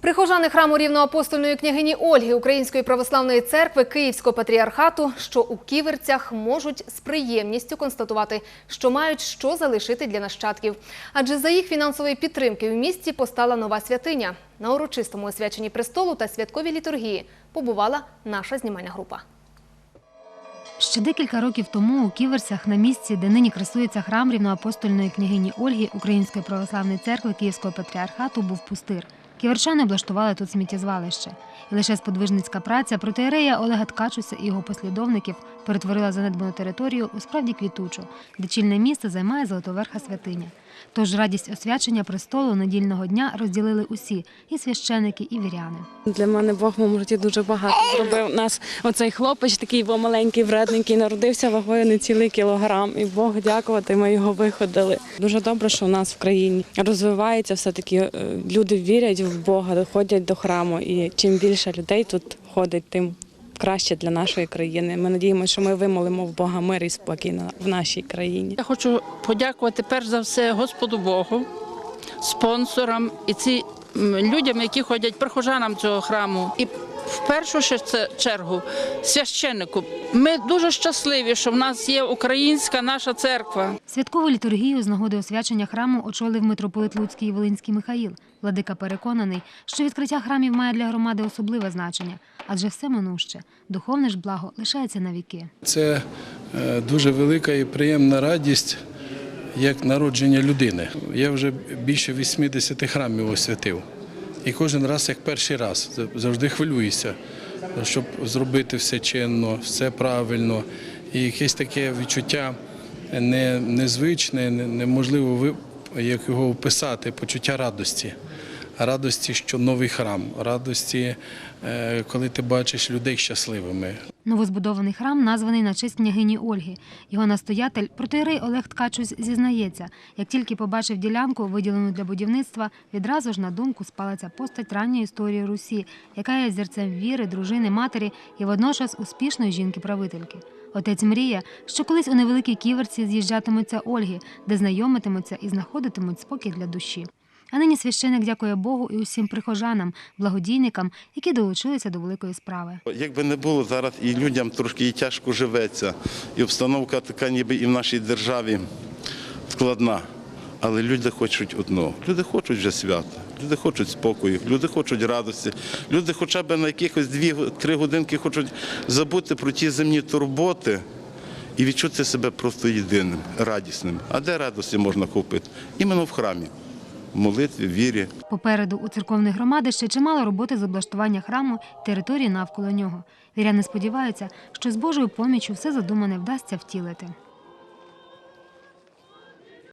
Прихожани храму рівноапостольної княгині Ольги Української православної церкви Київського патріархату, що у ківерцях можуть з приємністю констатувати, що мають що залишити для нащадків. Адже за їх фінансової підтримки у місті постала нова святиня. На урочистому освяченні престолу та святковій літургії побувала наша знімальна група. Ще декілька років тому у Ківерсях на місці, де нині красується храм рівноапостольної княгині Ольги Української православної церкви Київського патріархату, був пустир. Ківерчани облаштували тут сміттєзвалище. І лише сподвижницька праця протиєрея Олега Ткачуся і його послідовників перетворила занедбану територію у справді квітучу, де чільне місце займає Золотоверха святиня. Тож радість освячення престолу недільного дня розділили усі і священики, і віряни. Для мене Бог в моєму житті дуже багато зробив. Нас оцей хлопець, такий був маленький, вредненький, народився вагою не цілий кілограм. І Бог дякувати, ми його виходили. Дуже добре, що у нас в країні розвивається все таки. Люди вірять в Бога, ходять до храму. І чим більше людей тут ходить, тим краще для нашої країни. Ми надіємося, що ми вимолимо в Бога мир і спокій в нашій країні. Я хочу подякувати перш за все Господу Богу, спонсорам і ці людям, які ходять прихожанам цього храму. І в першу ще це чергу священнику. Ми дуже щасливі, що в нас є українська наша церква. Святкову літургію з нагоди освячення храму очолив митрополит Луцький і Волинський Михаїл. Владика переконаний, що відкриття храмів має для громади особливе значення, адже все минуще, духовне ж благо лишається на віки. Це е, дуже велика і приємна радість як народження людини. Я вже більше 80 храмів освятив. І кожен раз як перший раз завжди хвилююся, щоб зробити все чинно, все правильно. І якесь таке відчуття не- незвичне, не- неможливо як його описати, почуття радості. Радості, що новий храм, радості, е, коли ти бачиш людей щасливими, Новозбудований храм названий на честь княгині Ольги. Його настоятель протоєрей Олег Ткачусь зізнається, як тільки побачив ділянку, виділену для будівництва, відразу ж на думку спала ця постать ранньої історії Русі, яка є зірцем віри, дружини, матері і водночас успішної жінки-правительки. Отець мріє, що колись у невеликій ківерці з'їжджатимуться Ольги, де знайомитимуться і знаходитимуть спокій для душі. А нині священик дякує Богу і усім прихожанам, благодійникам, які долучилися до великої справи. Якби не було зараз і людям трошки і тяжко живеться, і обстановка така, ніби і в нашій державі складна. Але люди хочуть одного. Люди хочуть вже свята, люди хочуть спокою, люди хочуть радості, люди хоча б на якихось дві-три годинки хочуть забути про ті земні турботи і відчути себе просто єдиним, радісним. А де радості можна купити? Іменно в храмі, молитві, вірі. Попереду у церковної громади ще чимало роботи з облаштування храму території навколо нього. Віряни сподіваються, що з Божою поміччю все задумане вдасться втілити.